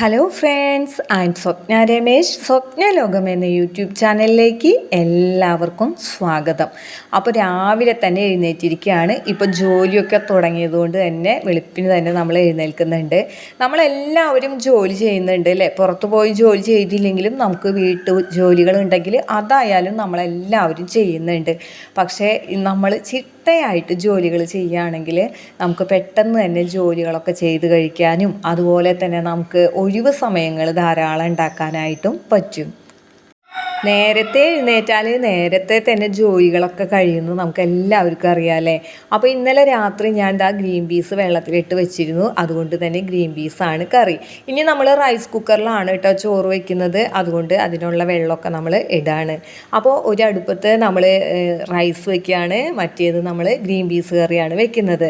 Hello friends I Swapna Ramesh Swapna Lokam എന്ന YouTube ചാനലിലേക്ക് എല്ലാവർക്കും സ്വാഗതം. അപ്പോൾ രാവിലെ തന്നെ എഴുന്നേറ്റിരിക്കുകയാണ്. ഇപ്പോൾ ജോലിയൊക്കെ തുടങ്ങിയതുകൊണ്ട് തന്നെ വെളുപ്പിന് തന്നെ നമ്മൾ എഴുന്നേൽക്കുന്നുണ്ട്. നമ്മളെല്ലാവരും ജോലി ചെയ്യുന്നുണ്ട് അല്ലേ? പുറത്ത് പോയി ജോലി ചെയ്തില്ലെങ്കിലും നമുക്ക് വീട്ടു ജോലികളുണ്ടെങ്കിൽ അതായാലും നമ്മളെല്ലാവരും ചെയ്യുന്നുണ്ട്. പക്ഷേ നമ്മൾ ചിട്ടയായിട്ട് ജോലികൾ ചെയ്യുകയാണെങ്കിൽ നമുക്ക് പെട്ടെന്ന് തന്നെ ജോലികളൊക്കെ ചെയ്ത് കഴിക്കാനും അതുപോലെ തന്നെ നമുക്ക് ഒഴിവ് സമയങ്ങൾ ധാരാളം ഉണ്ടാക്കാനായിട്ടും പറ്റും. നേരത്തെ എഴുന്നേറ്റാൽ നേരത്തെ തന്നെ ജോലികളൊക്കെ കഴിയുന്നു നമുക്ക് എല്ലാവർക്കും അറിയാമല്ലേ അപ്പോൾ ഇന്നലെ രാത്രി ഞാൻ ദാ ഗ്രീൻ പീസ് വെള്ളത്തിലിട്ട് വെച്ചിരുന്നു. അതുകൊണ്ട് തന്നെ ഗ്രീൻ പീസാണ് കറി. ഇനി നമ്മൾ റൈസ് കുക്കറിലാണ് കേട്ടോ ചോറ് വയ്ക്കുന്നത് അതുകൊണ്ട് അതിനുള്ള വെള്ളമൊക്കെ നമ്മൾ ഇടാണ്. അപ്പോൾ ഒരു അടുപ്പത്ത് നമ്മൾ റൈസ് വയ്ക്കുകയാണ് മറ്റേത് നമ്മൾ ഗ്രീൻ പീസ് കറിയാണ് വെക്കുന്നത്.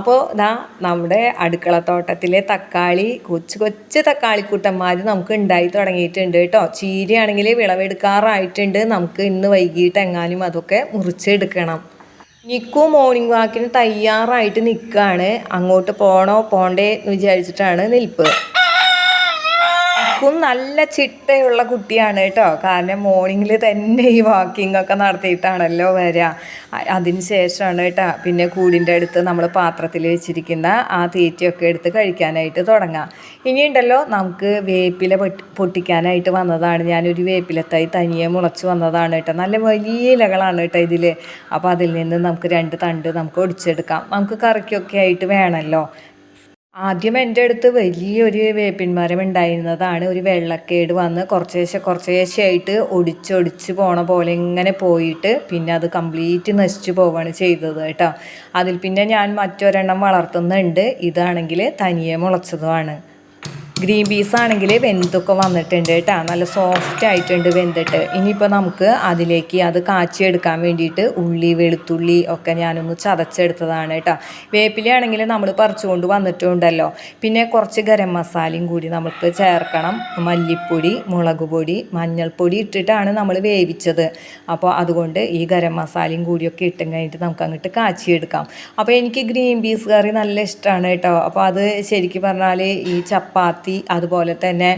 അപ്പോൾ ദാ നമ്മുടെ അടുക്കളത്തോട്ടത്തിലെ തക്കാളി കൊച്ചു കൊച്ചു തക്കാളിക്കൂട്ടന്മാർ നമുക്ക് ഉണ്ടായി തുടങ്ങിയിട്ടുണ്ട് കേട്ടോ. ചീരയാണെങ്കിൽ വിളവെടുക്കാറായിട്ടുണ്ട് നമുക്ക് ഇന്ന് വൈകിട്ട് എങ്ങാനും അതൊക്കെ മുറിച്ചെടുക്കണം. നിക്കു മോർണിംഗ് വാക്കിന് തയ്യാറായിട്ട് നിൽക്കുകയാണ് അങ്ങോട്ട് പോണോ പോണ്ടേ എന്ന് വിചാരിച്ചിട്ടാണ് നിൽപ്പ്. നിക്കും നല്ല ചിട്ടയുള്ള കുട്ടിയാണ് കേട്ടോ. കാരണം മോർണിംഗിൽ തന്നെ ഈ വാക്കിംഗ് ഒക്കെ നടത്തിയിട്ടാണല്ലോ വരിക അതിന് ശേഷമാണ് കേട്ടോ. പിന്നെ കൂടിന്റെ അടുത്ത് നമ്മൾ പാത്രത്തിൽ വെച്ചിരിക്കുന്ന ആ തീറ്റയൊക്കെ എടുത്ത് കഴിക്കാനായിട്ട് തുടങ്ങാം. ഇനിയുണ്ടല്ലോ നമുക്ക് വേപ്പില പൊട്ടി പൊട്ടിക്കാനായിട്ട് വന്നതാണ്. ഞാനൊരു വേപ്പിലത്തായി തനിയെ മുളച്ച് വന്നതാണ് കേട്ടോ. നല്ല വലിയ ഇലകളാണ് കേട്ടോ ഇതിൽ അപ്പോൾ അതിൽ നിന്ന് നമുക്ക് രണ്ട് തണ്ട് നമുക്ക് ഒടിച്ചെടുക്കാം. നമുക്ക് കറിക്കൊക്കെ ആയിട്ട് വേണമല്ലോ ആദ്യം എന്റെ അടുത്ത് വലിയൊരു വേപ്പിൻ ഉണ്ടായിരുന്നതാണ്. ഒരു വെള്ളക്കേട് വന്ന് കുറച്ചേശ്ശെ കുറച്ചേശ്ശെയായിട്ട് ഒടിച്ചൊടിച്ച് പോണ പോലെ ഇങ്ങനെ പോയിട്ട് പിന്നെ അത് കംപ്ലീറ്റ് നശിച്ചു പോവാണ് ചെയ്തത് കേട്ടോ. അതിൽ പിന്നെ ഞാൻ മറ്റൊരെണ്ണം വളർത്തുന്നുണ്ട്. ഇതാണെങ്കിൽ തനിയെ മുളച്ചതുമാണ്. ഗ്രീൻ പീസ് ആണെങ്കിൽ വെന്തൊക്കെ വന്നിട്ടുണ്ട് കേട്ടോ നല്ല സോഫ്റ്റ് ആയിട്ടുണ്ട് വെന്തിട്ട്. ഇനിയിപ്പോൾ നമുക്ക് അതിലേക്ക് അത് കാച്ചിയെടുക്കാൻ വേണ്ടിയിട്ട് ഉള്ളി വെളുത്തുള്ളി ഒക്കെ ഞാനൊന്ന് ചതച്ചെടുത്തതാണ് കേട്ടോ വേപ്പിലയാണെങ്കിൽ നമ്മൾ പറിച്ചുകൊണ്ട് വന്നിട്ടുണ്ടല്ലോ. പിന്നെ കുറച്ച് ഗരം മസാലയും കൂടി നമുക്ക് ചേർക്കണം. മല്ലിപ്പൊടി മുളക് പൊടി മഞ്ഞൾപ്പൊടി ഇട്ടിട്ടാണ് നമ്മൾ വേവിച്ചത്. അപ്പോൾ അതുകൊണ്ട് ഈ ഗരം മസാലയും കൂടിയൊക്കെ ഇട്ടും കഴിഞ്ഞിട്ട് നമുക്ക് അങ്ങോട്ട് കാച്ചിയെടുക്കാം അപ്പോൾ എനിക്ക് ഗ്രീൻ പീസ് കറി നല്ല ഇഷ്ടമാണ് കേട്ടോ അപ്പോൾ അത് ശരിക്കും പറഞ്ഞാൽ ഈ ചപ്പാത്തി അതുപോലെ തന്നെ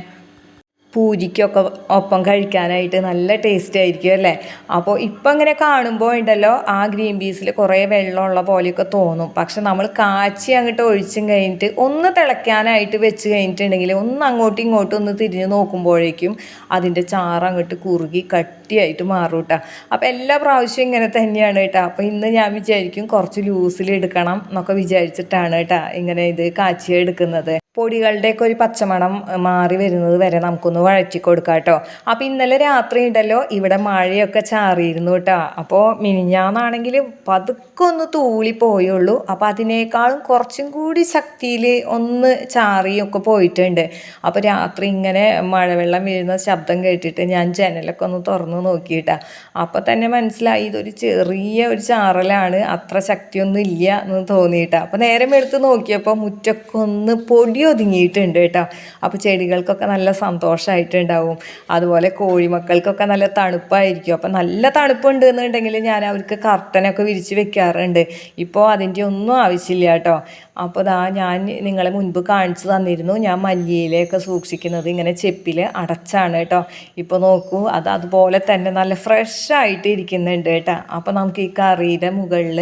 പൂരിക്കൊക്കെ ഒപ്പം കഴിക്കാനായിട്ട് നല്ല ടേസ്റ്റ് ആയിരിക്കും അല്ലേ? അപ്പോൾ ഇപ്പം ഇങ്ങനെ കാണുമ്പോൾ ഉണ്ടല്ലോ ആ ഗ്രീൻ പീസിൽ കുറേ വെള്ളമുള്ള പോലെയൊക്കെ തോന്നും. പക്ഷെ നമ്മൾ കാച്ചി അങ്ങോട്ട് ഒഴിച്ചും കഴിഞ്ഞിട്ട് ഒന്ന് തിളയ്ക്കാനായിട്ട് വെച്ച് കഴിഞ്ഞിട്ടുണ്ടെങ്കിൽ ഒന്ന് അങ്ങോട്ടും ഇങ്ങോട്ടും ഒന്ന് തിരിഞ്ഞ് നോക്കുമ്പോഴേക്കും അതിന്റെ ചാറ് അങ്ങോട്ട് കുറുകി കട്ടിയായിട്ട് മാറും കേട്ടോ. അപ്പോൾ എല്ലാ പ്രാവശ്യവും ഇങ്ങനെ തന്നെയാണ് കേട്ടോ. അപ്പോൾ ഇന്ന് ഞാൻ വിചാരിക്കും കുറച്ച് ലൂസിൽ എടുക്കണം എന്നൊക്കെ വിചാരിച്ചിട്ടാണ് കേട്ടോ ഇങ്ങനെ ഇത് കാച്ചി എടുക്കുന്നത്. പൊടികളുടെയൊക്കെ ഒരു പച്ചമണം മാറി വരുന്നത് വരെ നമുക്കൊന്ന് വഴറ്റി കൊടുക്കാം കേട്ടോ. അപ്പോൾ ഇന്നലെ രാത്രി ഉണ്ടല്ലോ ഇവിടെ മഴയൊക്കെ ചാറിയിരുന്നു കേട്ടോ. അപ്പോൾ മിനിഞ്ഞാന്നാണെങ്കിൽ പതുക്കെ ഒന്ന് തൂളി പോയുള്ളൂ. അപ്പോൾ അതിനേക്കാളും കുറച്ചും കൂടി ശക്തിയിൽ ഒന്ന് ചാറിയൊക്കെ പോയിട്ടുണ്ട്. അപ്പോൾ രാത്രി ഇങ്ങനെ മഴവെള്ളം വീഴുന്ന ശബ്ദം കേട്ടിട്ട് ഞാൻ ജനലൊക്കെ ഒന്ന് തുറന്നു നോക്കിയിട്ടാ അപ്പോൾ തന്നെ മനസ്സിലായി ഇതൊരു ചെറിയ ഒരു ചാറലാണ് അത്ര ശക്തിയൊന്നും ഇല്ല എന്ന് തോന്നിയിട്ടാ. അപ്പോൾ നേരം എടുത്ത് നോക്കിയപ്പോൾ മുറ്റൊക്കെ ഒന്ന് പൊടി ഒതുങ്ങിയിട്ടുണ്ട് കേട്ടോ. അപ്പോൾ ചെടികൾക്കൊക്കെ നല്ല സന്തോഷമായിട്ടുണ്ടാവും അതുപോലെ കോഴിമക്കൾക്കൊക്കെ നല്ല തണുപ്പായിരിക്കും. അപ്പോൾ നല്ല തണുപ്പുണ്ട് എന്നുണ്ടെങ്കിൽ ഞാൻ അവർക്ക് കർട്ടനൊക്കെ വിരിച്ച് വെക്കാറുണ്ട്. ഇപ്പോൾ അതിന്റെ ഒന്നും ആവശ്യമില്ല കേട്ടോ. അപ്പോൾ ദാ ഞാൻ നിങ്ങളെ മുൻപ് കാണിച്ചു തന്നിരുന്നു. ഞാൻ മല്ലിയിലൊക്കെ സൂക്ഷിക്കുന്നത് ഇങ്ങനെ ചെപ്പിൽ അടച്ചാണ് കേട്ടോ. ഇപ്പോൾ നോക്കൂ അത് അതുപോലെ തന്നെ നല്ല ഫ്രഷ് ആയിട്ട് ഇരിക്കുന്നുണ്ട് കേട്ടോ. അപ്പോൾ നമുക്ക് ഈ കറിയുടെ മുകളിൽ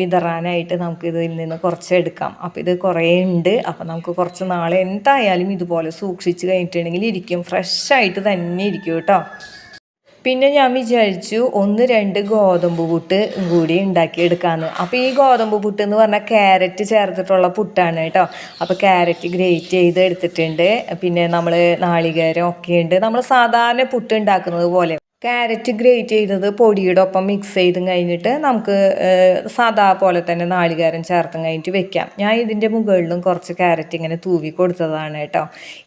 വിതറാനായിട്ട് നമുക്ക് ഇതിൽ നിന്ന് കുറച്ച് എടുക്കാം. അപ്പോൾ ഇത് കുറേ ഉണ്ട്. അപ്പോൾ നമുക്ക് കുറച്ച് നാളെ എന്തായാലും ഇതുപോലെ സൂക്ഷിച്ച് കഴിഞ്ഞിട്ടുണ്ടെങ്കിൽ ഇരിക്കും. ഫ്രഷ് ആയിട്ട് തന്നെ ഇരിക്കും കേട്ടോ. പിന്നെ ഞാൻ വിചാരിച്ചു ഒന്ന് രണ്ട് ഗോതമ്പ് പുട്ട് കൂടി ഉണ്ടാക്കിയെടുക്കാമെന്ന് അപ്പോൾ ഈ ഗോതമ്പ് പുട്ട് എന്ന് പറഞ്ഞാൽ ക്യാരറ്റ് ചേർത്തിട്ടുള്ള പുട്ടാണ് കേട്ടോ. അപ്പോൾ ക്യാരറ്റ് ഗ്രേറ്റ് ചെയ്ത് എടുത്തിട്ടുണ്ട് പിന്നെ നമ്മൾ നാളികേരം ഒക്കെ ഉണ്ട്. നമ്മൾ സാധാരണ പുട്ട് ഉണ്ടാക്കുന്നത് പോലെ. ക്യാരറ്റ് ഗ്രേറ്റ് ചെയ്തത് പൊടിയുടെ ഒപ്പം മിക്സ് ചെയ്തും കഴിഞ്ഞിട്ട് നമുക്ക് സാധാ പോലെ തന്നെ നാളികേരം ചേർത്തും കഴിഞ്ഞിട്ട് വെക്കാം. ഞാൻ ഇതിന്റെ മുകളിലും കുറച്ച് ക്യാരറ്റ് ഇങ്ങനെ തൂവി കൊടുത്തതാണ് കേട്ടോ.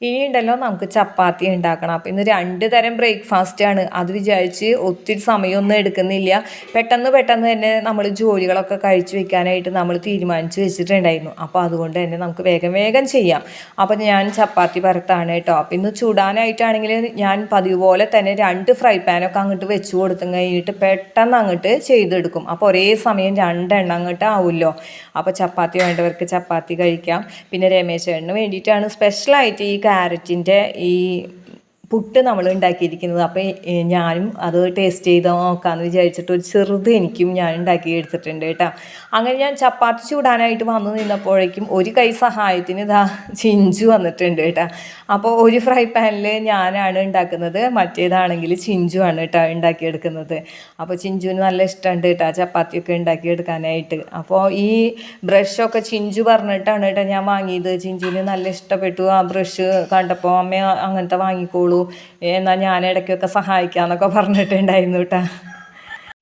ഇനി ഉണ്ടല്ലോ നമുക്ക് ചപ്പാത്തി ഉണ്ടാക്കണം. അപ്പോൾ ഇന്ന് രണ്ട് തരം ബ്രേക്ക്ഫാസ്റ്റ് ആണ്. അത് വിചാരിച്ച് ഒത്തിരി സമയമൊന്നും എടുക്കുന്നില്ല. പെട്ടെന്ന് പെട്ടെന്ന് തന്നെ നമ്മൾ ജോലികളൊക്കെ കഴിച്ചു വെക്കാനായിട്ട് നമ്മൾ തീരുമാനിച്ച് വെച്ചിട്ടുണ്ടായിരുന്നു. അപ്പോൾ അതുകൊണ്ട് തന്നെ നമുക്ക് വേഗം വേഗം ചെയ്യാം. അപ്പോൾ ഞാൻ ചപ്പാത്തി പരത്താണ് കേട്ടോ. അപ്പോൾ ഇന്ന് ചൂടാനായിട്ടാണെങ്കിൽ ഞാൻ പതിവ് പോലെ തന്നെ രണ്ട് ഫ്രൈ പാൻ ചൂടാനൊക്കെ അങ്ങോട്ട് വെച്ച് കൊടുത്തും കഴിഞ്ഞിട്ട് പെട്ടെന്ന് അങ്ങോട്ട് ചെയ്തെടുക്കും. അപ്പോൾ ഒരേ സമയം രണ്ടെണ്ണം അങ്ങോട്ട് ആവുമല്ലോ അപ്പോൾ ചപ്പാത്തി വേണ്ടവർക്ക് ചപ്പാത്തി കഴിക്കാം. പിന്നെ രമേശ് ചേട്ടന് വേണ്ടിയിട്ടാണ് സ്പെഷ്യലായിട്ട് ഈ ക്യാരറ്റിന്റെ ഈ പുട്ട് നമ്മൾ ഉണ്ടാക്കിയിരിക്കുന്നത് അപ്പോൾ ഞാനും അത് ടേസ്റ്റ് ചെയ്ത് നോക്കാമെന്ന് വിചാരിച്ചിട്ട് ഒരു ചെറുത് എനിക്കും ഞാൻ ഉണ്ടാക്കി എടുത്തിട്ടുണ്ട് കേട്ടോ. അങ്ങനെ ഞാൻ ചപ്പാത്തി ചൂടാനായിട്ട് വന്നു നിന്നപ്പോഴേക്കും ഒരു കൈ സഹായത്തിന് ഇതാ ചിഞ്ചു വന്നിട്ടുണ്ട് കേട്ടോ. അപ്പോൾ ഒരു ഫ്രൈ പാനിൽ ഞാനാണ് ഉണ്ടാക്കുന്നത്. മറ്റേതാണെങ്കിൽ ചിഞ്ചു ആണ് കേട്ടോ ഉണ്ടാക്കിയെടുക്കുന്നത്. അപ്പോൾ ചിഞ്ചുവിന് നല്ല ഇഷ്ടമുണ്ട് കേട്ടോ ചപ്പാത്തിയൊക്കെ ഉണ്ടാക്കിയെടുക്കാനായിട്ട്. അപ്പോൾ ഈ ബ്രഷൊക്കെ ചിഞ്ചു പറഞ്ഞിട്ടാണ് കേട്ടോ ഞാൻ വാങ്ങിയത്. ചിഞ്ചുവിന് നല്ല ഇഷ്ടപ്പെട്ടു. ആ ബ്രഷ് കണ്ടപ്പോൾ അമ്മ അങ്ങനത്തെ വാങ്ങിക്കോളൂ എന്നാൽ ഞാൻ ഇടയ്ക്കൊക്കെ സഹായിക്കാമെന്നൊക്കെ പറഞ്ഞിട്ടുണ്ടായിരുന്നു കേട്ടോ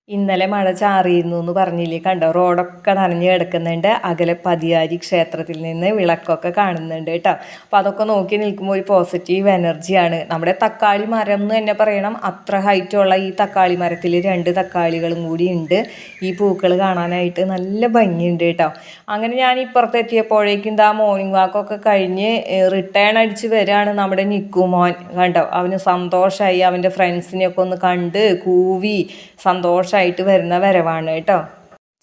ഇന്നലെ മഴ ചാറിയിരുന്നു എന്ന് പറഞ്ഞില്ലേ? കണ്ടോ? റോഡൊക്കെ നനഞ്ഞ് കിടക്കുന്നുണ്ട്. അകലെ പതിയാരി ക്ഷേത്രത്തിൽ നിന്ന് വിളക്കൊക്കെ കാണുന്നുണ്ട് കേട്ടോ. അപ്പോൾ അതൊക്കെ നോക്കി നിൽക്കുമ്പോൾ ഒരു പോസിറ്റീവ് എനർജിയാണ് നമ്മുടെ തക്കാളി മരം എന്ന് തന്നെ പറയണം. അത്ര ഹൈറ്റുള്ള ഈ തക്കാളി മരത്തിൽ രണ്ട് തക്കാളികളും കൂടി ഉണ്ട്. ഈ പൂക്കൾ കാണാനായിട്ട് നല്ല ഭംഗിയുണ്ട് കേട്ടോ. അങ്ങനെ ഞാൻ ഇപ്പുറത്തെത്തിയപ്പോഴേക്കും ഇതാ മോർണിംഗ് വാക്കൊക്കെ കഴിഞ്ഞ് റിട്ടേൺ അടിച്ച് വരികയാണ് നമ്മുടെ നിക്കുമോൻ കണ്ടോ? അവന് സന്തോഷമായി അവന്റെ ഫ്രണ്ട്സിനെയൊക്കെ ഒന്ന് കണ്ട് കൂവി സന്തോഷമായിട്ട് വരുന്ന വരവാണ് കേട്ടോ.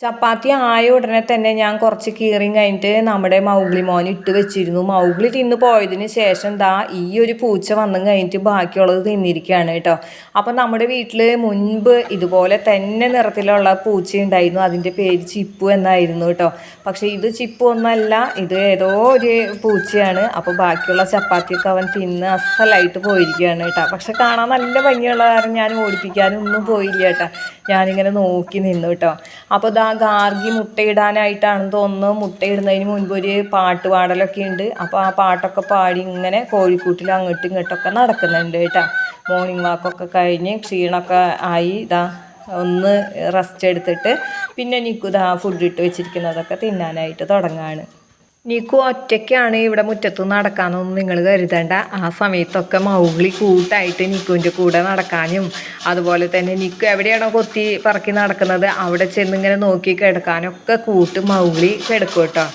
ചപ്പാത്തി ആയ ഉടനെ തന്നെ ഞാൻ കുറച്ച് കീറിയും കഴിഞ്ഞിട്ട് നമ്മുടെ മൗഗ്ലി മോൻ ഇട്ട് വെച്ചിരുന്നു. മൗഗ്ലി തിന്ന് പോയതിന് ശേഷം ദാ ഈ ഒരു പൂച്ച വന്നും കഴിഞ്ഞിട്ട് ബാക്കിയുള്ളത് തിന്നിരിക്കുകയാണ് കേട്ടോ. അപ്പം നമ്മുടെ വീട്ടിൽ മുൻപ് ഇതുപോലെ തന്നെ നിറത്തിലുള്ള പൂച്ച ഉണ്ടായിരുന്നു. അതിന്റെ പേര് ചിപ്പു എന്നായിരുന്നു കേട്ടോ. പക്ഷേ ഇത് ചിപ്പു ഒന്നല്ല ഇത് ഏതോ ഒരു പൂച്ചയാണ്. അപ്പോൾ ബാക്കിയുള്ള ചപ്പാത്തിയൊക്കെ അവൻ തിന്ന് അസലായിട്ട് പോയിരിക്കുകയാണ് കേട്ടോ. പക്ഷെ കാണാൻ നല്ല ഭംഗിയുള്ള കാരണം ഞാൻ ഓടിപ്പിക്കാനൊന്നും പോയില്ല കേട്ടോ. ഞാനിങ്ങനെ നോക്കി നിന്നു കേട്ടോ. അപ്പോൾ ഇതാ ഗാർഗി മുട്ടയിടാനായിട്ടാണെന്ന് തോന്നുന്നു. മുട്ടയിടുന്നതിന് മുൻപ് ഒരു പാട്ട് പാടലൊക്കെ ഉണ്ട്. അപ്പോൾ ആ പാട്ടൊക്കെ പാടി ഇങ്ങനെ കോഴിക്കൂട്ടിൽ അങ്ങോട്ടും ഇങ്ങോട്ടൊക്കെ നടക്കുന്നുണ്ട് കേട്ടോ. മോർണിംഗ് വാക്കൊക്കെ കഴിഞ്ഞ് ക്ഷീണമൊക്കെ ആയി ഇതാ ഒന്ന് റെസ്റ്റ് എടുത്തിട്ട് പിന്നെ എനിക്കിതാ ഫുഡ് ഇട്ട് വെച്ചിരിക്കുന്നതൊക്കെ തിന്നാനായിട്ട് തുടങ്ങാണ്. നിക്കു ഒറ്റയ്ക്കാണ് ഇവിടെ മുറ്റത്ത് നടക്കാനൊന്നും നിങ്ങൾ കരുതേണ്ട. ആ സമയത്തൊക്കെ മൗഗ്ലി കൂട്ടായിട്ട് നിക്കുവിന്റെ കൂടെ നടക്കാനും അതുപോലെ തന്നെ നിക്കു എവിടെയാണോ കൊത്തി പറക്കി നടക്കുന്നത് അവിടെ ചെന്ന് ഇങ്ങനെ നോക്കി കിടക്കാനൊക്കെ കൂട്ട് മൗഗ്ലി കിടക്കും കേട്ടോ.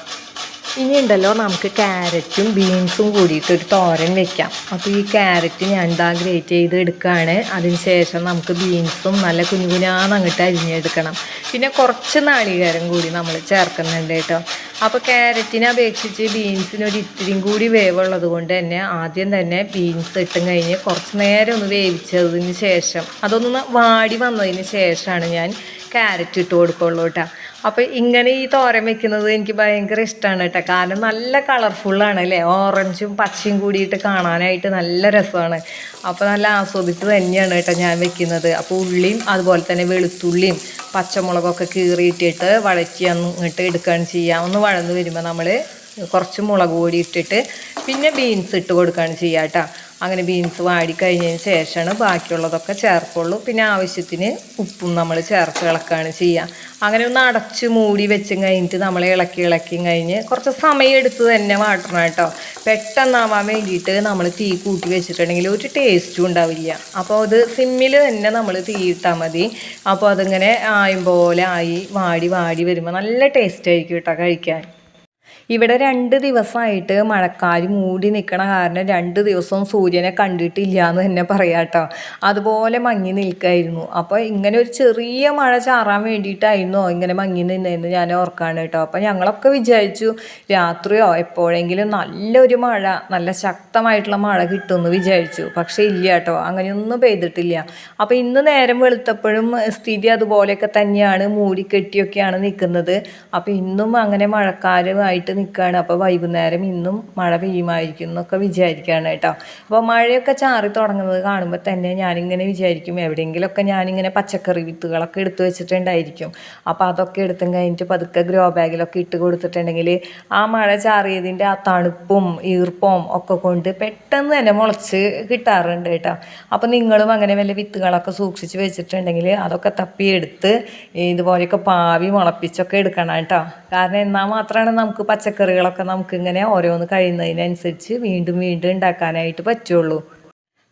ഇനി ഉണ്ടല്ലോ നമുക്ക് ക്യാരറ്റും ബീൻസും കൂടിയിട്ട് ഒരു തോരൻ വെക്കാം. അപ്പോൾ ഈ ക്യാരറ്റ് ഞാൻ എന്താ ഗ്രേറ്റ് ചെയ്ത് എടുക്കുകയാണ്. അതിന് ശേഷം നമുക്ക് ബീൻസും നല്ല കുഞ്ഞു കുഞ്ഞാന്ന് അങ്ങോട്ട് അരിഞ്ഞെടുക്കണം. പിന്നെ കുറച്ച് നാളികേരം കൂടി നമ്മൾ ചേർക്കുന്നുണ്ട് കേട്ടോ. അപ്പോൾ ക്യാരറ്റിനെ അപേക്ഷിച്ച് ബീൻസിന് ഒരു ഇത്തിരിയും കൂടി വേവുള്ളത് കൊണ്ട് തന്നെ ആദ്യം തന്നെ ബീൻസ് ഇട്ടും കഴിഞ്ഞ് കുറച്ച് നേരം ഒന്ന് വേവിച്ചതിന് ശേഷം അതൊന്ന് വാടി വന്നതിന് ശേഷമാണ് ഞാൻ ക്യാരറ്റ് ഇട്ട് കൊടുക്കുള്ളൂ കേട്ടോ. അപ്പോൾ ഇങ്ങനെ ഈ തോരൻ വെക്കുന്നത് എനിക്ക് ഭയങ്കര ഇഷ്ടമാണ് കേട്ടോ. കാരണം നല്ല കളർഫുള്ളാണ് അല്ലേ? ഓറഞ്ചും പച്ചയും കൂടിയിട്ട് കാണാനായിട്ട് നല്ല രസമാണ്. അപ്പോൾ നല്ല ആസ്വദിച്ച് തന്നെയാണ് കേട്ടോ ഞാൻ വെക്കുന്നത്. അപ്പോൾ ഉള്ളിയും അതുപോലെ തന്നെ വെളുത്തുള്ളിയും പച്ചമുളകൊക്കെ കീറിയിട്ടിട്ട് വഴറ്റി അങ്ങോട്ട് എടുക്കുകയാണ് ചെയ്യുക. ഒന്ന് വഴന്ന് വരുമ്പോൾ നമ്മൾ കുറച്ച് മുളക് പൊടി ഇട്ടിട്ട് പിന്നെ ബീൻസ് ഇട്ട് കൊടുക്കുകയാണ് ചെയ്യുക കേട്ടോ. അങ്ങനെ ബീൻസ് വാടി കഴിഞ്ഞതിന് ശേഷമാണ് ബാക്കിയുള്ളതൊക്കെ ചേർക്കുള്ളൂ. പിന്നെ ആവശ്യത്തിന് ഉപ്പും നമ്മൾ ചേർത്ത് ഇളക്കുകയാണ് ചെയ്യുക. അങ്ങനെ ഒന്ന് അടച്ച് മൂടി വെച്ചും കഴിഞ്ഞിട്ട് നമ്മൾ ഇളക്കി ഇളക്കി കഴിഞ്ഞ് കുറച്ച് സമയം എടുത്ത് തന്നെ വാട്ടണം കേട്ടോ. പെട്ടെന്നാവാൻ വേണ്ടിയിട്ട് നമ്മൾ തീ കൂട്ടി വെച്ചിട്ടുണ്ടെങ്കിൽ ഒരു ടേസ്റ്റും ഉണ്ടാവില്ല. അപ്പോൾ അത് സിമ്മിൽ തന്നെ നമ്മൾ തീ ഇട്ടാൽ മതി. അപ്പോൾ അതിങ്ങനെ ആയും പോലെ ആയി വാടി വാടി വരുമ്പോൾ നല്ല ടേസ്റ്റ് ആയിരിക്കും കേട്ടോ കഴിക്കാൻ. ഇവിടെ രണ്ട് ദിവസമായിട്ട് മഴക്കാര് മൂടി നിൽക്കണ കാരണം രണ്ട് ദിവസവും സൂര്യനെ കണ്ടിട്ടില്ല എന്ന് തന്നെ പറയാം കേട്ടോ അതുപോലെ മങ്ങി നിൽക്കായിരുന്നു. അപ്പോൾ ഇങ്ങനെ ഒരു ചെറിയ മഴ ചാറാൻ വേണ്ടിയിട്ടായിരുന്നോ ഇങ്ങനെ മങ്ങി നിന്നതെന്ന് ഞാൻ ഓർക്കാണ് കേട്ടോ. അപ്പോൾ ഞങ്ങളൊക്കെ വിചാരിച്ചു രാത്രിയോ എപ്പോഴെങ്കിലും നല്ലൊരു മഴ നല്ല ശക്തമായിട്ടുള്ള മഴ കിട്ടുമെന്ന് വിചാരിച്ചു. പക്ഷേ ഇല്ല കേട്ടോ അങ്ങനെയൊന്നും പെയ്തിട്ടില്ല. അപ്പോൾ ഇന്ന് നേരം വെളുത്തപ്പോഴും സ്ഥിതി അതുപോലെയൊക്കെ തന്നെയാണ്. മൂടിക്കെട്ടിയൊക്കെയാണ് നിൽക്കുന്നത്. അപ്പോൾ ഇന്നും അങ്ങനെ മഴക്കാരുമായിട്ട് നിൽക്കുകയാണ് അപ്പോൾ വൈകുന്നേരം ഇന്നും മഴ പെയ്യുമായിരിക്കും എന്നൊക്കെ വിചാരിക്കുകയാണ് കേട്ടോ. അപ്പോൾ മഴയൊക്കെ ചാറി തുടങ്ങുന്നത് കാണുമ്പോൾ തന്നെ ഞാനിങ്ങനെ വിചാരിക്കും എവിടെയെങ്കിലുമൊക്കെ ഞാനിങ്ങനെ പച്ചക്കറി വിത്തുകളൊക്കെ എടുത്തു വെച്ചിട്ടുണ്ടായിരിക്കും. അപ്പോൾ അതൊക്കെ എടുത്തും കഴിഞ്ഞിട്ട് പതുക്കെ ഗ്രോ ബാഗിലൊക്കെ ഇട്ട് കൊടുത്തിട്ടുണ്ടെങ്കിൽ ആ മഴ ചാറിയതിന്റെ ആ തണുപ്പും ഈർപ്പവും ഒക്കെ കൊണ്ട് പെട്ടെന്ന് തന്നെ മുളച്ച് കിട്ടാറുണ്ട് കേട്ടോ. അപ്പോൾ നിങ്ങളും അങ്ങനെ വല്ല വിത്തുകളൊക്കെ സൂക്ഷിച്ച് വെച്ചിട്ടുണ്ടെങ്കിൽ അതൊക്കെ തപ്പിയെടുത്ത് ഇതുപോലെയൊക്കെ പാവി മുളപ്പിച്ചൊക്കെ എടുക്കണം കേട്ടോ. കാരണം എന്നാൽ മാത്രമാണ് നമുക്ക് പച്ചക്കറികളൊക്കെ നമുക്ക് ഇങ്ങനെ ഓരോന്ന് കഴിയുന്നതിനനുസരിച്ച് വീണ്ടും വീണ്ടും ഉണ്ടാക്കാനായിട്ട് പറ്റുള്ളൂ.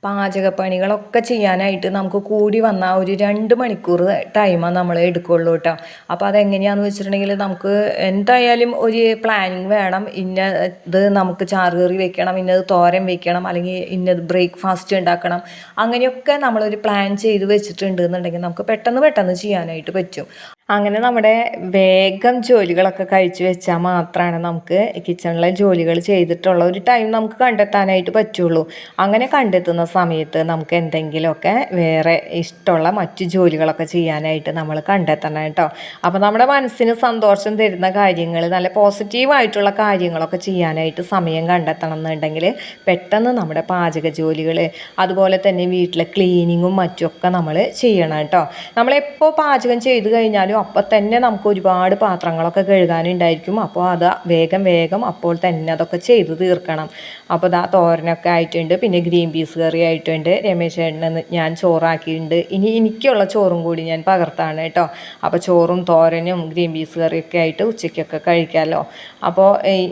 പാചകപ്പണികളൊക്കെ ചെയ്യാനായിട്ട് നമുക്ക് കൂടി വന്നാൽ ഒരു രണ്ട് മണിക്കൂർ ടൈമാണ് നമ്മൾ എടുക്കുള്ളൂ കേട്ടോ. അപ്പോൾ അതെങ്ങനെയാണെന്ന് വെച്ചിട്ടുണ്ടെങ്കിൽ നമുക്ക് എന്തായാലും ഒരു പ്ലാനിങ് വേണം. ഇന്ന ഇത് നമുക്ക് ചാറ് കറി വെക്കണം ഇന്നത് തോരൻ വെക്കണം അല്ലെങ്കിൽ ഇന്നത് ബ്രേക്ക്ഫാസ്റ്റ് ഉണ്ടാക്കണം. അങ്ങനെയൊക്കെ നമ്മളൊരു പ്ലാൻ ചെയ്ത് വെച്ചിട്ടുണ്ട് എന്നുണ്ടെങ്കിൽ നമുക്ക് പെട്ടെന്ന് പെട്ടെന്ന് ചെയ്യാനായിട്ട് പറ്റും. അങ്ങനെ നമ്മുടെ വേഗം ജോലികളൊക്കെ കഴിച്ചു വെച്ചാൽ മാത്രമാണ് നമുക്ക് കിച്ചണിലെ ജോലികൾ ചെയ്തിട്ടുള്ള ഒരു ടൈം നമുക്ക് കണ്ടെത്താനായിട്ട് പറ്റുള്ളൂ. അങ്ങനെ കണ്ടെത്തുന്ന സമയത്ത് നമുക്ക് എന്തെങ്കിലുമൊക്കെ വേറെ ഇഷ്ടമുള്ള മറ്റു ജോലികളൊക്കെ ചെയ്യാനായിട്ട് നമ്മൾ കണ്ടെത്തണം കേട്ടോ. അപ്പോൾ നമ്മുടെ മനസ്സിന് സന്തോഷം തരുന്ന കാര്യങ്ങൾ നല്ല പോസിറ്റീവായിട്ടുള്ള കാര്യങ്ങളൊക്കെ ചെയ്യാനായിട്ട് സമയം കണ്ടെത്തണം എന്നുണ്ടെങ്കിൽ പെട്ടെന്ന് നമ്മുടെ പാചക ജോലികൾ അതുപോലെ തന്നെ വീട്ടിലെ ക്ലീനിങ്ങും മറ്റുമൊക്കെ നമ്മൾ ചെയ്യണം കേട്ടോ. നമ്മളെപ്പോൾ പാചകം ചെയ്ത് കഴിഞ്ഞാലും അപ്പോൾ തന്നെ നമുക്ക് ഒരുപാട് പാത്രങ്ങളൊക്കെ കഴുകാനുണ്ടായിരിക്കും. അപ്പോൾ അത് വേഗം വേഗം അപ്പോൾ തന്നെ അതൊക്കെ ചെയ്ത് തീർക്കണം. അപ്പോൾ ഇതാ തോരനൊക്കെ ആയിട്ടുണ്ട്. പിന്നെ ഗ്രീൻ പീസ് കറി ആയിട്ടുണ്ട്. രമേശ് ചേട്ടന് ഞാൻ ചോറാക്കിയിട്ടുണ്ട്. ഇനി എനിക്കുള്ള ചോറും കൂടി ഞാൻ പകർത്താണ് കേട്ടോ. അപ്പോൾ ചോറും തോരനും ഗ്രീൻ പീസ് കറിയൊക്കെ ആയിട്ട് ഉച്ചയ്ക്കൊക്കെ കഴിക്കാമല്ലോ അപ്പോൾ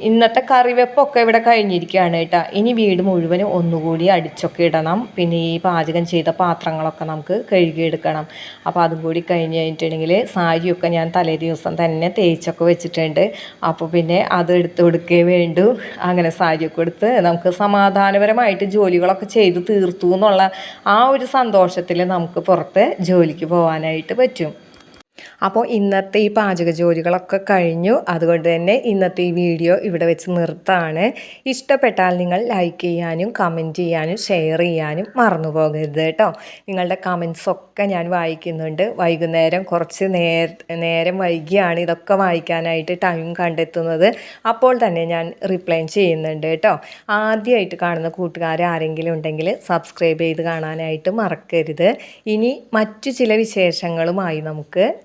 ഇന്നത്തെ കറിവെപ്പൊക്കെ ഇവിടെ കഴിഞ്ഞിരിക്കുകയാണ് കേട്ടോ. ഇനി വീട് മുഴുവനും ഒന്നുകൂടി അടിച്ചൊക്കെ ഇടണം. പിന്നെ ഈ പാചകം ചെയ്ത പാത്രങ്ങളൊക്കെ നമുക്ക് കഴുകിയെടുക്കണം. അപ്പോൾ അതും കൂടി കഴിഞ്ഞ് കഴിഞ്ഞിട്ടുണ്ടെങ്കിൽ സാരിയൊക്കെ ഞാൻ തലേ ദിവസം തന്നെ തേച്ചൊക്കെ വെച്ചിട്ടുണ്ട്. അപ്പോൾ പിന്നെ അത് എടുത്ത് കൊടുക്കേ വേണ്ടു. അങ്ങനെ സാരിയൊക്കെ എടുത്ത് നമുക്ക് സമാധാനപരമായിട്ട് ജോലികളൊക്കെ ചെയ്ത് തീർത്തു എന്നുള്ള ആ ഒരു സന്തോഷത്തിൽ നമുക്ക് പുറത്ത് ജോലിക്ക് പോകാനായിട്ട് പറ്റും. അപ്പോൾ ഇന്നത്തെ ഈ പാചക ജോലികളൊക്കെ കഴിഞ്ഞു. അതുകൊണ്ട് തന്നെ ഇന്നത്തെ ഈ വീഡിയോ ഇവിടെ വെച്ച് നിർത്താണ്. ഇഷ്ടപ്പെട്ടാൽ നിങ്ങൾ ലൈക്ക് ചെയ്യാനും കമന്റ് ചെയ്യാനും ഷെയർ ചെയ്യാനും മറന്നു പോകരുത് കേട്ടോ. നിങ്ങളുടെ കമൻസൊക്കെ ഞാൻ വായിക്കുന്നുണ്ട്. വൈകുന്നേരം കുറച്ച് നേര നേരം വൈകിയാണ് ഇതൊക്കെ വായിക്കാനായിട്ട് ടൈം കണ്ടെത്തുന്നത്. അപ്പോൾ തന്നെ ഞാൻ റിപ്ലൈ ചെയ്യുന്നുണ്ട് കേട്ടോ. ആദ്യമായിട്ട് കാണുന്ന കൂട്ടുകാർ ആരെങ്കിലും ഉണ്ടെങ്കിൽ സബ്സ്ക്രൈബ് ചെയ്ത് കാണാനായിട്ട് മറക്കരുത്. ഇനി മറ്റു ചില വിശേഷങ്ങളുമായി നമുക്ക്